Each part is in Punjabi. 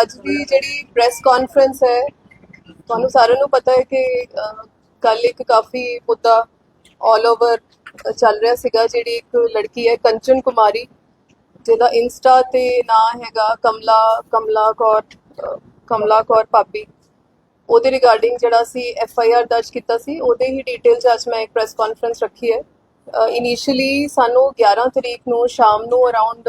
ਅੱਜ ਦੀ ਜਿਹੜੀ ਪ੍ਰੈਸ ਕਾਨਫਰੰਸ ਹੈ, ਤੁਹਾਨੂੰ ਸਾਰਿਆਂ ਨੂੰ ਪਤਾ ਹੈ ਕਿ ਕੱਲ ਇੱਕ ਕਾਫੀ ਮੁੱਦਾ ਆਲ ਓਵਰ ਚੱਲ ਰਿਹਾ ਸੀਗਾ, ਜਿਹੜੀ ਇੱਕ ਲੜਕੀ ਹੈ ਕੰਚਨ ਕੁਮਾਰੀ, ਜਿਹਦਾ ਇੰਸਟਾ ਤੇ ਨਾਂ ਹੈਗਾ ਕਮਲਾ ਕਮਲਾ ਕੌਰ ਕਮਲਾ ਕੌਰ ਪਾਪੀ ਉਹਦੇ ਰਿਗਾਰਡਿੰਗ ਜਿਹੜਾ ਸੀ ਐਫ ਆਈ ਆਰ ਦਰਜ ਕੀਤਾ ਸੀ, ਉਹਦੇ ਹੀ ਡਿਟੇਲ ਚ ਅੱਜ ਮੈਂ ਇੱਕ ਪ੍ਰੈਸ ਕਾਨਫਰੰਸ ਰੱਖੀ ਹੈ। ਇਨੀਸ਼ੀਅਲੀ ਸਾਨੂੰ 11 ਤਰੀਕ ਨੂੰ ਸ਼ਾਮ ਨੂੰ ਅਰਾਊਂਡ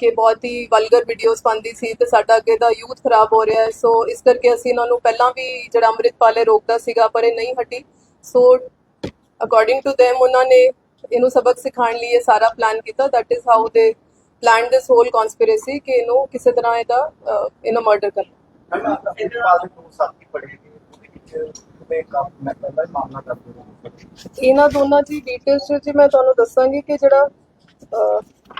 ਕਿ ਬਹੁਤ ਹੀ ਵਲਗਰ ਵੀਡੀਓਜ਼ ਪਾਉਂਦੀ ਸੀ ਤੇ ਸਾਡਾ ਅੱਗੇ ਦਾ ਯੂਥ ਖਰਾਬ ਹੋ ਰਿਹਾ ਹੈ। ਸੋ ਇਸ ਕਰਕੇ ਅਸੀਂ ਇਹਨਾਂ ਨੂੰ ਪਹਿਲਾਂ ਵੀ ਜਿਹੜਾ ਅੰਮ੍ਰਿਤਪਾਲ ਰੋਕਦਾ ਸੀਗਾ ਪਰ ਇਹ ਨਹੀਂ ਹਟੀ। ਸੋ ਅਕੋਰਡਿੰਗ ਟੂ them ਉਹਨਾਂ ਨੇ ਇਹਨੂੰ ਸਬਕ ਸਿਖਾਉਣ ਲਈ ਇਹ ਸਾਰਾ ਪਲਾਨ ਕੀਤਾ। That is how they plan this whole conspiracy ਕਿ ਇਹਨੂੰ ਕਿਸੇ ਤਰ੍ਹਾਂ ਇਹਦਾ ਅਹ, ਇਹਨੂੰ ਮਰਡਰ ਕਰਨਾ। ਮੈਮ ਅੰਮ੍ਰਿਤਪਾਲ ਦੇ ਦੋ ਸਾਥੀ ਪੜੇਗੇ ਉਹਦੇ ਵਿੱਚ ਇਹਨਾਂ ਦੋਨਾਂ ਦੀ ਡਿਟੇਲਸ ਜੀ ਮੈਂ ਤੁਹਾਨੂੰ ਦੱਸਾਂਗੀ ਕਿ ਜਿਹੜਾ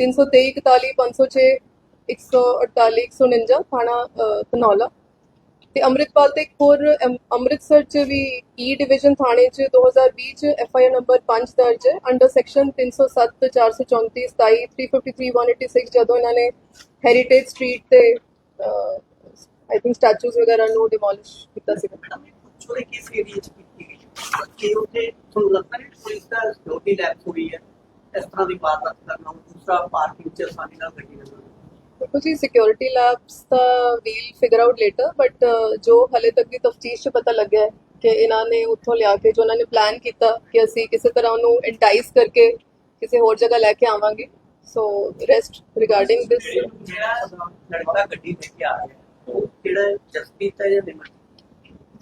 323 41 506 148 149 ਥਾਣਾ ਅ, ਧਨੌਲਾ। ਤੇ ਅੰਮ੍ਰਿਤਪਾਲ ਤੇ ਇੱਕ ਹੋਰ ਅਮ- ਅੰਮ੍ਰਿਤਸਰ ਚ ਵੀ e ਈ ਡਿਵੀਜ਼ਨ ਥਾਣੇ ਚ 2020 ਚ ਐਫ ਆਈ ਆਰ ਨੰਬਰ 5 ਦਰਜ ਹੈ। ਅੰਡਰ ਸੈਕਸ਼ਨ 307 434 27 353 186 ਜਦੋਂ ਇਹਨਾਂ ਨੇ ਹੈਰੀਟੇਜ ਸਟਰੀਟ ਤੇ ਆਈ ਥਿੰਕ ਸਟੈਚੂਜ਼ ਵਗੈਰਾ ਨੂੰ ਡਿਮੋਲਿਸ਼ ਕੀਤਾ ਸੀ ਮੈਡਮ ਇਹ ਪੁੱਛੋ ਕਿਸ ਏਰੀਆ ਚ ਕੀਤੀ ਗਈ ਕਿ ਉੱਥੇ ਤੁਹਾਨੂੰ ਲੱਗਦਾ ਨਹੀਂ ਪੁਲਿਸ ਦਾ ਸਿਕਿਉਰਿਟੀ ਲੈਪਸ ਹੋਈ ਹੈ? ਇਸ ਤਰ੍ਹਾਂ ਦੀ ਵਾਰਦਾਤ ਕਰਨਾ ਦੂਸਰਾ ਪਾਰਕਿੰਗ ਚ ਆਸਾਨੀ ਨਾਲ ਗੱਡੀ ਲੱਗਣਾ ਦੇਖੋ ਜੀ security labs the we'll figure out later but ਜੋ ਹਲੇ ਤੱਕ ਦੀ ਤਫਤੀਸ਼ 'ਚ ਪਤਾ ਲੱਗਿਆ ਹੈ ਕਿ ਇਹਨਾਂ ਨੇ ਉੱਥੋਂ ਲਿਆ ਕੇ ਜੋ ਉਹਨਾਂ ਨੇ ਪਲਾਨ ਕੀਤਾ ਕਿ ਅਸੀਂ ਕਿਸੇ ਤਰ੍ਹਾਂ ਉਹਨੂੰ ਇੰਟਾਈਸ ਕਰਕੇ ਕਿਸੇ ਹੋਰ ਜਗ੍ਹਾ ਲੈ ਕੇ ਆਵਾਂਗੇ। ਸੋ ਰੈਸਟ ਰਿਗਾਰਡਿੰਗ ਦਿਸ ਜਿਹੜਾ ਲੜਕਾ ਗੱਡੀ ਕੇ ਆ ਰਿਹਾ ਉਹ ਕਿਹੜਾ ਜਸਪੀਤ ਹੈ ਜਾਂ ਨਿਮਰ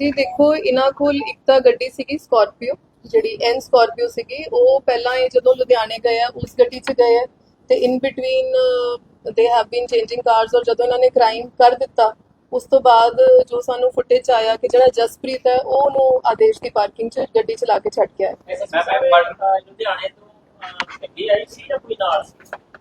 ਜੀ ਦੇਖੋ ਇਹਨਾਂ ਕੋਲ ਇੱਕ ਤਾਂ ਗੱਡੀ ਸੀਗੀ ਸਕਾਰਪੀਓ ਜਿਹੜੀ ਐਨ ਸਕਾਰਪੀਓ ਸੀਗੀ, ਉਹ ਪਹਿਲਾਂ ਇਹ ਜਦੋਂ ਲੁਧਿਆਣੇ ਗਏ ਆ, ਉਸ ਗੱਡੀ 'ਚ ਗਏ ਤੇ in between they have been changing cars ਔਰ ਜਦੋਂ ਇਹਨਾਂ ਨੇ ਕ੍ਰਾਈਮ ਕਰ ਦਿੱਤਾ, ਉਸ ਤੋਂ ਬਾਅਦ ਜੋ ਸਾਨੂੰ ਫੁਟੇਜ ਆਇਆ ਕਿ ਜਿਹੜਾ ਜਸਪ੍ਰੀਤ ਹੈ ਉਹ ਉਹਨੂੰ ਆਦੇਸ਼ ਦੀ ਪਾਰਕਿੰਗ 'ਚ, ਗੱਡੀ ਚਲਾ ਕੇ ਛੱਡ ਗਿਆ ਆਇਆ। ਮੈਂ ਮੈਂ ਲੁਧਿਆਣੇ ਤੋਂ ਗੱਡੀ ਆਈ ਸੀ ਜਾਂ ਕੋਈ ਨਾਲ ਸੀ?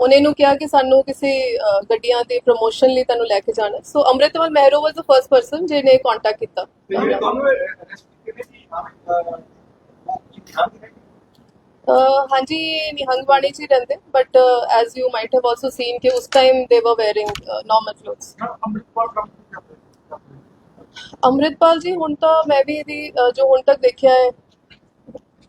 ਉਹਨੇ ਨੂੰ ਕਿਹਾ ਕਿ ਸਾਨੂੰ ਕਿਸੇ ਅ, ਗੱਡੀਆਂ ਦੇ ਪ੍ਰੋਮੋਸ਼ਨ ਲਈ ਤੁਹਾਨੂੰ ਲੈ ਕੇ ਜਾਣਾ so Amritpal Mehron was the first person ਜਿਹਨੇ ਕੰਟੈਕਟ ਕੀਤਾ ਤੇ ਜਿਹੜੇ ਦੋਨੋਂ ਅਰੈਸਟ ਕੀਤੇ ਸੀ ਹਾਂ ਉਹ ਕੀ ਧਿਆਨ ਦੇ ਅ, ਹਾਂਜੀ ਇਹ ਨਿਹੰਗ ਬਾਣੀ 'ਚ ਹੀ ਰਹਿੰਦੇ but as you might have also seen ਕਿ ਉਸ ਟਾਈਮ ਦੇ ਵਰ ਵੇਅਰਿੰਗ ਨਾਰਮਲ ਕਲੋਥਸ ਨਾ ਅੰਮ੍ਰਿਤਪਾਲ ਕੰਮ ਕਰਦੇ ਅੰਮ੍ਰਿਤਪਾਲ ਜੀ ਹੁਣ ਤਾਂ ਮੈਂ ਵੀ ਇਹਦੀ ਅ, ਜੋ ਹੁਣ ਤੱਕ ਦੇਖਿਆ ਹੈ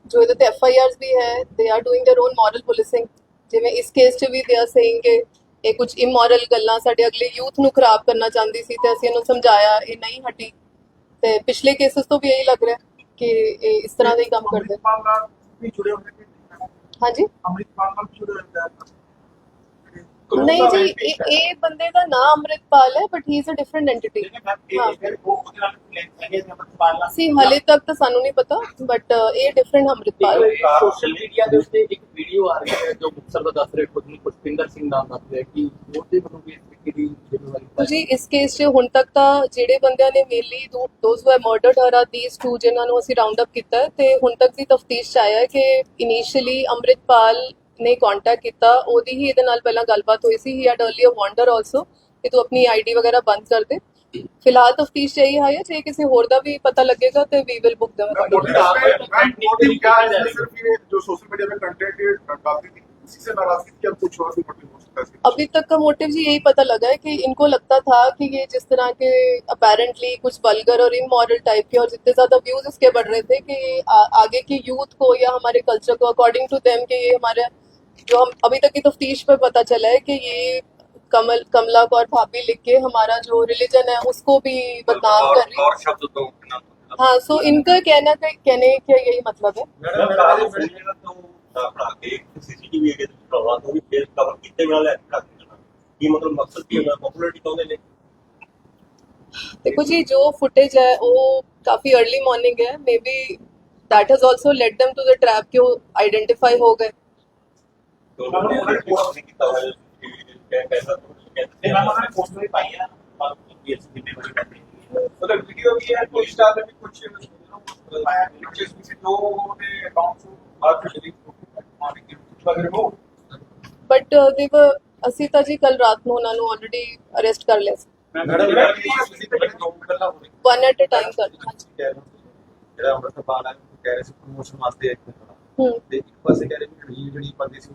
ਜੋ ਇਹਦੇ ਤੇ ਐਫ ਆਈ ਆਰਸ ਵੀ ਹੈ they are doing their own moral policing ਜਿਵੇਂ ਇਸ ਕੇਸ 'ਚ ਵੀ ਦੇ ਆਰ ਸੇਇੰਗ ਕਿ ਇਹ ਕੁਝ ਇਮੋਰਲ ਗੱਲਾਂ ਸਾਡੇ ਅਗਲੇ ਯੂਥ ਨੂੰ ਖਰਾਬ ਕਰਨਾ ਚਾਹੁੰਦੀ ਸੀ ਤੇ ਅਸੀਂ ਇਹਨੂੰ ਸਮਝਾਇਆ ਇਹ ਨਹੀਂ ਹਟੀ। ਤੇ ਪਿਛਲੇ ਕੇਸਸ ਤੋਂ ਵੀ ਇਹੀ ਲੱਗ ਰਿਹਾ ਕਿ ਇਹ ਇਸ ਤਰ੍ਹਾਂ ਦਾ ਹੀ ਕੰਮ ਕਰਦੇ। ਅੰਮ੍ਰਿਤਪਾਲ ਨਾਲ ਵੀ ਜੁੜੇ ਹੋਏ ਨੇ? ਹਾਂਜੀ? ਅੰਮ੍ਰਿਤਪਾਲ ਨਾਲ ਵੀ ਜੁੜੇ ਹੋਏ ਨੇ? ਨਹੀਂ ਜੀ ਇਹ ਇਹ ਬੰਦੇ ਦਾ ਨਾਮ ਅੰਮ੍ਰਿਤਪਾਲ ਹੈ but he. Is a different entity ਸੀ ਹਲੇ ਤੱਕ ਤਾਂ ਸਾਨੂੰ ਨਹੀਂ ਪਤਾ ਬਟ ਇਹ ਡਿਫਰੈਂਟ ਅੰਮ੍ਰਿਤਪਾਲ। ਹੈ ਸੋਸ਼ਲ ਮੀਡੀਆ ਦੇ ਉੱਤੇ ਇੱਕ ਵੀਡੀਓ ਆ ਰਹੀ ਹੈ ਜੋ ਮੁਕਤਸਰ ਦਾ ਦੱਸ ਰਹੇ ਖੁਦ ਨੂੰ ਪੁਸ਼ਪਿੰਦਰ ਸਿੰਘ ਨਾਮ ਦੱਸ ਰਿਹਾ ਕਿ ਉਹਦੇ ਵੱਲੋਂ ਵੀ ਇਸ ਤਰੀਕੇ ਦੀ ਜ਼ਿੰਮੇਵਾਰੀ ਜੀ ਇਸ ਕੇਸ 'ਚ ਹੁਣ ਤੱਕ ਤਾਂ ਜਿਹੜੇ ਬੰਦਿਆਂ ਨੇ mainly those who murdered her are these two ਜਿਨ੍ਹਾਂ ਨੂੰ ਅਸੀਂ ਰਾਉਂਡ ਅਪ ਕੀਤਾ ਹੈ ਤੇ ਹੁਣ ਤੱਕ ਦੀ ਤਫਤੀਸ਼ 'ਚ ਆਇਆ ਹੈ ਕਿ ਇਨੀਸ਼ੀਅਲੀ ਅੰਮ੍ਰਿਤਪਾਲ ਨੇ ਕੰਟੈਕਟ ਕੀਤਾ ਉਹਦੀ ਹੀ ਇਹਦੇ ਨਾਲ ਪਹਿਲਾਂ ਗੱਲਬਾਤ ਹੋਈ ਸੀ he had earlier wonder also ਕਿ ਤੂੰ ਆਪਣੀ ਆਈਡੀ ਵਗੈਰਾ ਬੰਦ ਕਰ ਦੇ ਫਿਲਹਾਲ ਤਫਤੀਸ਼ 'ਚ ਇਹੀ ਹੈ ਜੇ ਕਿਸੇ ਹੋਰ ਦਾ ਵੀ ਪਤਾ ਲੱਗੇਗਾ ਤੇ we will book them motive क्या है सिर्फ ये जो सोशल मीडिया में कंटेंट ये डालती थी इसी से नाराजगी थी या कुछ और भी मोटिव हो सकता है इसके अभी तक का मोटिव जी यही पता लगा है कि इनको लगता था कि ये जिस तरह के अपेरेंटली कुछ वल्गर और इमोरल टाइप के और जितने ज्यादा व्यूज इसके बढ़ रहे थे कि आ, आगे की यूथ को या हमारे कल्चर को अकॉर्डिंग टू देम कि ये हमारे जो हम अभी तक की तो तफ्तीश पर पता चला है कि ये कमल कमला को और भाभी लिख के हमारा जो रिलीजन है उसको भी बदनाम कर रही है। हाँ सो इनका कहना का कहने का यही मतलब है। देखो जी जो फुटेज है वो काफ़ी अर्ली मॉर्निंग है। Maybe that has also let them to the trap के आइडेंटिफाई हो गए। ਦੋਨੋਂ ਦੇ ਅਕਾਊਂਟ ਅਸੀਂ ਤਾਂ ਜੀ ਕੱਲ ਰਾਤ ਨੂੰ ਉਹਨਾਂ ਨੂੰ ਆਲਰੇਡੀ ਅਰੈਸਟ ਕਰ ਲਿਆ ਸੀ ਵਨ ਐਟ ਅ ਟਾਈਮ ਕਰ ਜਿਹੜਾ ਅੰਮ੍ਰਿਤਪਾਲ ਹੈ ਕਹਿ ਰਿਹਾ ਸੀ ਪ੍ਰੋਮੋਸ਼ਨ ਵਾਸਤੇ ਇੱਕ ਹੂੰ ਤੇ ਇੱਕ ਪਾਸੇ ਕਹਿ ਰਿਹਾ ਵੀ ਜਿਹੜੀ ਬੰਦੀ ਸੀ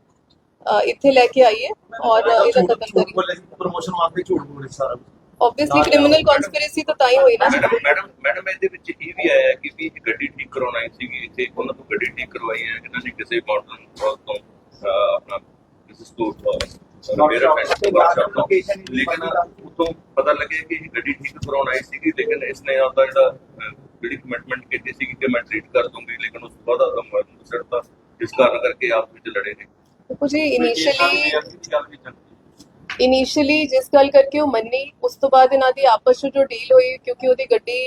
ਇੱਥੇ ਲੈ ਕੇ ਆਈਏ ਔਰ ਇਹਦਾ ਕਤਲ ਕਰੀਏ ਪ੍ਰਮੋਸ਼ਨ ਵਾਸਤੇ ਝੂਠ ਬੋਲੇ ਸਾਰਾ ਆਬਵੀਅਸਲੀ ਕ੍ਰਿਮੀਨਲ ਕਨਸਪੀਰੇਸੀ ਤਾਂ ਤਾਂ ਹੀ ਹੋਈ ਨਾ। ਮੈਡਮ ਮੈਡਮ ਇਹਦੇ ਵਿੱਚ ਇਹ ਵੀ ਆਇਆ ਕਿ ਵੀ ਗੱਡੀ ਠੀਕ ਕਰਾਉਣੀ ਸੀਗੀ ਇੱਥੇ ਉਹਨਾਂ ਤੋਂ ਗੱਡੀ ਠੀਕ ਕਰਵਾਈ ਹੈ ਇਹਨਾਂ ਨੇ ਕਿਸੇ ਮਾਡਰਨ ਹਾਊਸ ਤੋਂ ਆਪਣਾ ਕਿਸੇ ਸਟੋਰ ਤੋਂ ਮੇਰਾ ਨਹੀਂ ਲੇਕਿਨ। ਉਤੋਂ ਪਤਾ ਲੱਗਿਆ ਕਿ ਇਹ ਗੱਡੀ ਠੀਕ ਕਰਾਉਣ ਸੀਗੀ ਲੇਕਿਨ ਇਸਨੇ ਆਪਦਾ ਜਿਹੜਾ ਜਿਹੜੀ ਕਮਿਟਮੈਂਟ ਕੀਤੀ ਸੀਗੀ ਕਿ ਮੈਂ ਟ੍ਰੀਟ ਕਰ ਦੂੰਗੀ ਲੇਕਿਨ ਉਸ ਤੋਂ ਬਾਅਦ ਆਪਦਾ ਮਰਨ ਸਿਰਤਾ ਇਸ ਕਾਰਨ ਕਰਕੇ ਆਪਸ ਵਿੱਚ ਲੜੇ ਨੇ। ਦੇਖੋ ਜੀ ਇਨੀਸ਼ੀਅਲੀ ਇਨੀਸ਼ੀਅਲੀ ਜਿਸ ਗੱਲ ਕਰਕੇ ਉਹ ਮੰਨੀ ਉਸ ਤੋਂ ਬਾਅਦ ਇਹਨਾਂ ਦੀ ਆਪਸ ਵਿੱਚ ਜੋ ਡੀਲ ਹੋਈ ਕਿਉਂਕਿ ਉਹਦੀ ਗੱਡੀ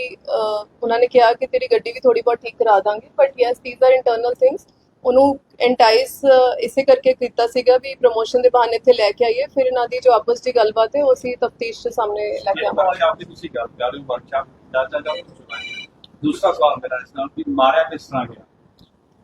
ਉਹਨਾਂ ਨੇ ਕਿਹਾ ਕਿ ਤੇਰੀ ਗੱਡੀ ਵੀ ਥੋੜੀ ਬਹੁਤ ਠੀਕ ਕਰਾ ਦਾਂਗੇ but yes these are internal things ਉਹਨੂੰ ਐਂਟਾਈਸ ਇਸੇ ਕਰਕੇ ਕੀਤਾ ਸੀਗਾ ਵੀ ਪ੍ਰੋਮੋਸ਼ਨ ਦੇ ਬਹਾਨੇ ਇੱਥੇ ਲੈ ਕੇ ਆਈਏ। ਫਿਰ ਇਹਨਾਂ ਦੀ ਜੋ ਆਪਸ ਦੀ ਗੱਲਬਾਤ ਹੈ ਉਹ ਅਸੀਂ ਤਫਤੀਸ਼ ਦੇ ਸਾਹਮਣੇ ਲੈ ਕੇ ਆਵਾਂਗੇ। ਦੀ ਤੁਸੀਂ ਗੱਲ ਕਰ ਰਹੇ ਹੋ ਵਰਕਸ਼ਾਪ ਦਾ ਚੱਲ ਦੂਸਰਾ ਸਵਾਲ ਮੇਰਾ ਇਸ ਨਾਲ ਵੀ ਮਾਰਿਆ ਕਿਸ ਤਰ੍ਹਾਂ ਗਿਆ?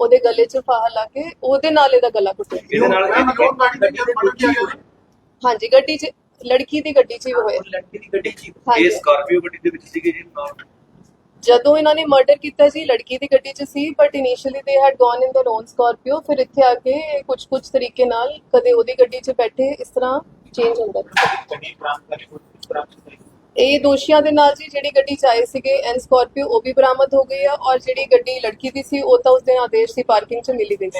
ਉਹਦੇ ਗਲੇ 'ਚ ਫਾਹਾ ਲਾ ਕੇ ਉਹਦੇ ਨਾਲ ਇਹਦਾ ਗਲਾ ਘੁੱਟਿਆ ਇਹਦੇ ਨਾਲ ਮੈਮ ਅਕਾਊਂਟ ਗਾੜੀ ਦੇ ਅੰਦਰ ਮਤਲਬ ਕੀ ਹੈ ਹਾਂਜੀ ਗੱਡੀ 'ਚ ਲੜਕੀ ਦੀ ਗੱਡੀ 'ਚ ਹੀ ਹੋਇਆ ਲੜਕੀ ਦੀ ਗੱਡੀ ਚ ਹੀ। ਇਹ ਹਾਂਜੀ ਸਕਾਰਪੀਓ ਗੱਡੀ ਦੇ ਵਿੱਚ ਸੀਗੇ ਜੀ ਨਾਲ ਜਦੋਂ ਇਹਨਾਂ ਨੇ ਮਰਡਰ ਕੀਤਾ ਸੀ ਲੜਕੀ ਦੀ ਗੱਡੀ 'ਚ ਸੀ but initially they had gone in their own Scorpio ਫਿਰ ਇੱਥੇ ਆ ਕੇ ਕੁਝ ਕੁਝ ਤਰੀਕੇ ਨਾਲ ਕਦੇ ਉਹਦੀ ਗੱਡੀ 'ਚ ਬੈਠੇ ਇਸ ਤਰ੍ਹਾਂ ਚੇਂਜ ਹੁੰਦਾ ਰਿਹਾ। ਗੱਡੀ ਬਰਾਮਦ ਕਰੀ ਕੋਈ ਇਸ ਤਰ੍ਹਾਂ ਦੀ ਇਹ ਦੋਸ਼ੀਆਂ ਦੇ ਨਾਲ ਜੀ ਜਿਹੜੀ ਗੱਡੀ 'ਚ ਸੀਗੇ ਐਨ ਸਕਾਰਪੀਓ, ਉਹ ਵੀ ਬਰਾਮਦ ਹੋ ਗਈ ਆ ਔਰ ਜਿਹੜੀ ਗੱਡੀ ਲੜਕੀ ਦੀ ਸੀ, ਉਹ ਤਾਂ ਉਸ ਦਿਨ ਆਦੇਸ਼ ਦੀ ਪਾਰਕਿੰਗ 'ਚ ਮਿਲੀ ਗਈ ਸੀ।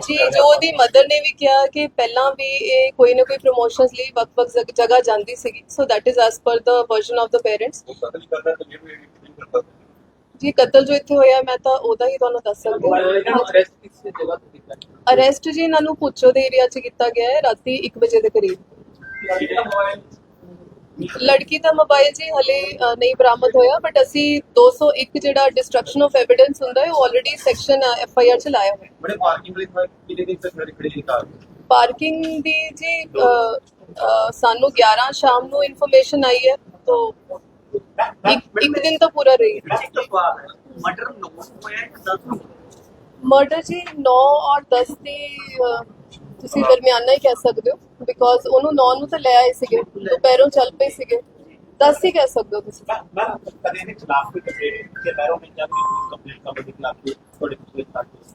ਜੀ, ਜੋ ਉਹਦੀ ਮਦਰ ਨੇ ਵੀ ਕਿਹਾ ਕਿ ਪਹਿਲਾਂ ਵੀ ਇਹ ਕੋਈ ਨਾ ਕੋਈ ਪ੍ਰੋਮੋਸ਼ਨਸ ਲਈ ਵੱਖ-ਵੱਖ ਜਗ੍ਹਾ ਜਾਂਦੀ ਸੀਗੀ। ਸੋ that is as per the version of the parents ਜੀ ਕਤਲ ਜੋ ਇੱਥੇ ਹੋਇਆ ਮੈਂ ਤਾਂ ਉਹਦਾ ਹੀ ਤੁਹਾਨੂੰ ਦੱਸ ਸਕਦੀ ਹਾਂ। ਅਰੈਸਟ ਤੋਂ ਕੀਤਾ ਜੀ ਇਹਨਾਂ ਨੂੰ ਪੁੱਛੋ ਦੇ ਏਰੀਆ 'ਚ ਕੀਤਾ ਗਿਆ ਹੈ ਰਾਤੀ 1 ਵਜੇ ਦੇ ਕਰੀਬ। ਲੜਕੀ ਦਾ ਮੋਬਾਈਲ ਜੀ ਹਲੇ ਅ, ਨਹੀਂ ਬਰਾਮਦ ਹੋਇਆ ਬਟ ਅਸੀਂ 201 ਜਿਹੜਾ ਡਿਸਟਰਕਸ਼ਨ ਆਫ ਐਵੀਡੈਂਸ ਹੁੰਦਾ ਹੈ ਉਹ already section F I R ਚ ਲਾਇਆ ਹੋਇਆ। ਬੜੇ ਪਾਰਕਿੰਗ ਲਈ ਕਿਹਦੇ ਦੀ ਖੜੀ ਖੜੀ ਕਾਰ ਪਾਰਕਿੰਗ ਦੀ ਜੀ ਅ, ਅ, ਸਾਨੂੰ 11 ਸ਼ਾਮ ਨੂੰ ਇਨਫੋਰਮੇਸ਼ਨ ਆਈ ਹੈ तो ਇੱਕ ਦਿਨ ਤਾਂ ਪੂਰਾ ਰਹੀ ਇੱਕ ਸਵਾਲ ਹੋਇਆ ਹੈ ਜੀ 9 ਔਰ 10 ਦੇ ਤੁਸੀਂ ਦਰਮਿਆਨਾ ਹੀ ਕਹਿ ਸਕਦੇ ਹੋ ਬਿਕੋਜ਼ ਉਹਨੂੰ 9 ਨੂੰ ਤਾਂ ਲੈ ਆਏ ਸੀਗੇ ਦੁਪਹਿਰੋਂ ਚੱਲ ਪਏ ਸੀਗੇ। 10 ਹੀ ਕਹਿ ਸਕਦੇ ਹੋ ਤੁਸੀਂ।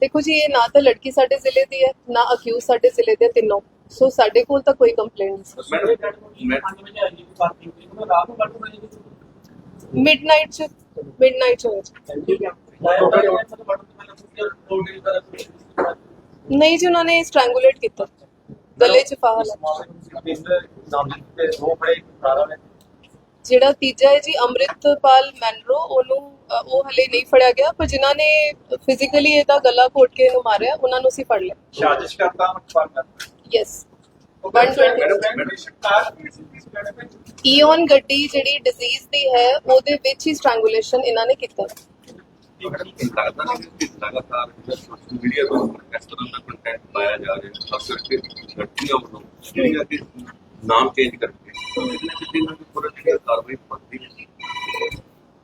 ਦੇਖੋ ਜੀ ਇਹ ਨਾ ਤਾਂ ਲੜਕੀ ਸਾਡੇ ਜ਼ਿਲ੍ਹੇ ਦੀ ਹੈ ਨਾ ਅਕਿਊਜ਼ ਸਾਡੇ ਜ਼ਿਲ੍ਹੇ ਦੇ ਤਿੰਨੋਂ। ਸੋ ਸਾਡੇ ਕੋਲ ਤਾਂ ਕੋਈ ਕੰਪਲੇਂਟ ਨਹੀਂ ਮੈਂ ਤੁਹਾਨੂੰ ਮੈਂ ਆਈ ਪਾਰਟੀ ਨੂੰ ਰਾਤ ਨੂੰ ਕੱਢ ਮੈਂ ਮਿਡਨਾਈਟ ਚ ਮਿਡਨਾਈਟ ਚ ਹੋਇਆ ਸੀ। ਨਹੀਂ ਜੀ ਉਹਨਾਂ ਨੇ ਸਟ੍ਰੈਂਗੂਲੇਟ ਕੀਤਾ। ਗਲੇ ਜਿਹੜਾ ਤੀਜਾ ਹੈ ਜੀ ਅੰਮ੍ਰਿਤਪਾਲ ਮੈਨਰੋ ਉਹਨੂੰ ਅ, ਉਹ ਹਲੇ ਨਹੀਂ ਫੜਿਆ ਗਿਆ ਪਰ ਜਿਨ੍ਹਾਂ ਨੇ ਫਿਜ਼ੀਕਲੀ ਇਹਦਾ ਗਲਾ ਘੋਟ ਕੇ ਇਹਨੂੰ ਮਾਰਿਆ ਉਹਨਾਂ ਨੂੰ ਅਸੀਂ ਫੜ ਲਿਆ। ਯੈਸ ਈਓਨ ਗੱਡੀ ਜਿਹੜੀ ਡਿਜ਼ੀਜ਼ ਦੀ ਹੈ ਉਹਦੇ ਵਿੱਚ ਹੀ ਸਟ੍ਰੈਂਗੂਲੇਸ਼ਨ ਇਹਨਾਂ ਨੇ ਕੀਤਾ। ਨਾਮ ਚੇਂਜ ਕਰਕੇ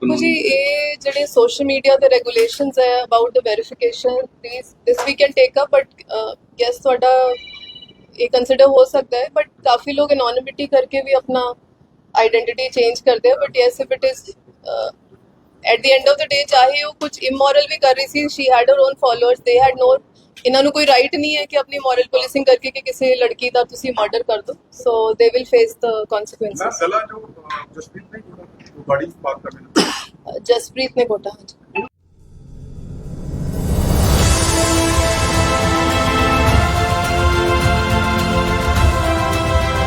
ਜੀ ਇਹ ਜਿਹੜੇ ਸੋਸ਼ਲ ਮੀਡੀਆ ਤੇ ਰੈਗੂਲੇਸ਼ਨਸ ਹੈ about the verification this this we can take up but yes ਤੁਹਾਡਾ ये कंसिडर हो सकता है बट काफ़ी लोग एनोनिमिटी करके भी अपना आइडेंटिटी चेंज करते हैं but yes if it is at the end of the day ਚਾਹੇ ਉਹ ਕੁਝ ਇਮੋਰਲ ਵੀ ਕਰ ਰਹੀ ਸੀ she had her own followers they had no ਇਹਨਾਂ ਨੂੰ ਕੋਈ ਰਾਈਟ ਨਹੀਂ ਹੈ ਕਿ ਆਪਣੀ ਮੋਰਲ ਪੁਲਿਸਿੰਗ ਕਰਕੇ ਕਿ ਕਿਸੇ ਲੜਕੀ ਦਾ ਤੁਸੀਂ ਮਰਡਰ ਕਰ ਦੋ ਸੋ they will face the consequences ਮੈਂ ਪਹਿਲਾਂ ਜੋ ਜਸਪ੍ਰੀਤ ਨੇ ਕੋਟਾ ਬੜੀ ਪਾਕ ਕਰ ਮੈਨੂੰ ਜਸਪ੍ਰੀਤ ਨੇ ਕੋਟਾ ਹਾਂਜੀ।